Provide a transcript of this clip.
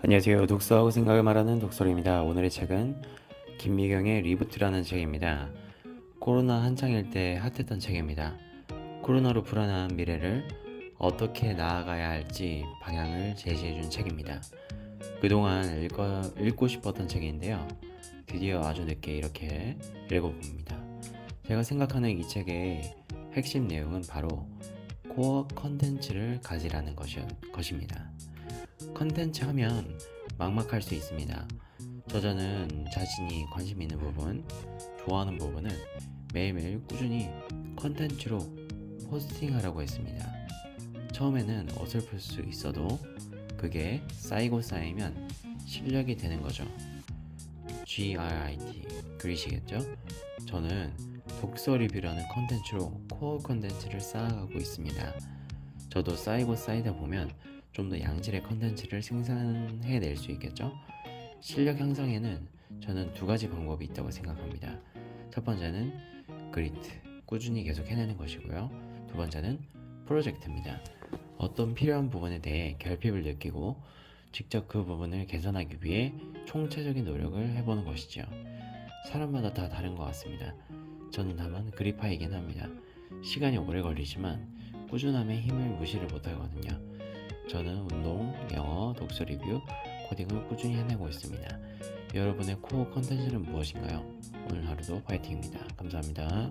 안녕하세요. 독서하고 생각을 말하는 독서입니다. 오늘의 책은 김미경의 리부트라는 책입니다. 코로나 한창일 때 핫했던 책입니다. 코로나로 불안한 미래를 어떻게 나아가야 할지 방향을 제시해준 책입니다. 그동안 읽어, 읽고 싶었던 책인데요. 드디어 아주 늦게 이렇게 읽어봅니다. 제가 생각하는 이 책의 핵심 내용은 바로 코어 컨텐츠를 가지라는 것이, 것입니다. 컨텐츠 하면 막막할 수 있습니다. 저자는 자신이 관심 있는 부분, 좋아하는 부분을 매일매일 꾸준히 컨텐츠로 포스팅하라고 했습니다. 처음에는 어설플 수 있어도 그게 쌓이고 쌓이면 실력이 되는 거죠. GRIT 그리시겠죠? 저는 독서 리뷰라는 컨텐츠로 코어 컨텐츠를 쌓아가고 있습니다. 저도 쌓이고 쌓이다 보면 좀 더 양질의 컨텐츠를 생산해낼 수 있겠죠? 실력 향상에는 저는 두 가지 방법이 있다고 생각합니다. 첫 번째는 그리트, 꾸준히 계속 해내는 것이고요. 두 번째는 프로젝트입니다. 어떤 필요한 부분에 대해 결핍을 느끼고 직접 그 부분을 개선하기 위해 총체적인 노력을 해보는 것이죠. 사람마다 다 다른 것 같습니다. 저는 다만 그리파이긴 합니다. 시간이 오래 걸리지만 꾸준함의 힘을 무시를 못하거든요. 저는 운동, 영어, 독서 리뷰, 코딩을 꾸준히 해내고 있습니다. 여러분의 코어 컨텐츠는 무엇인가요? 오늘 하루도 파이팅입니다. 감사합니다.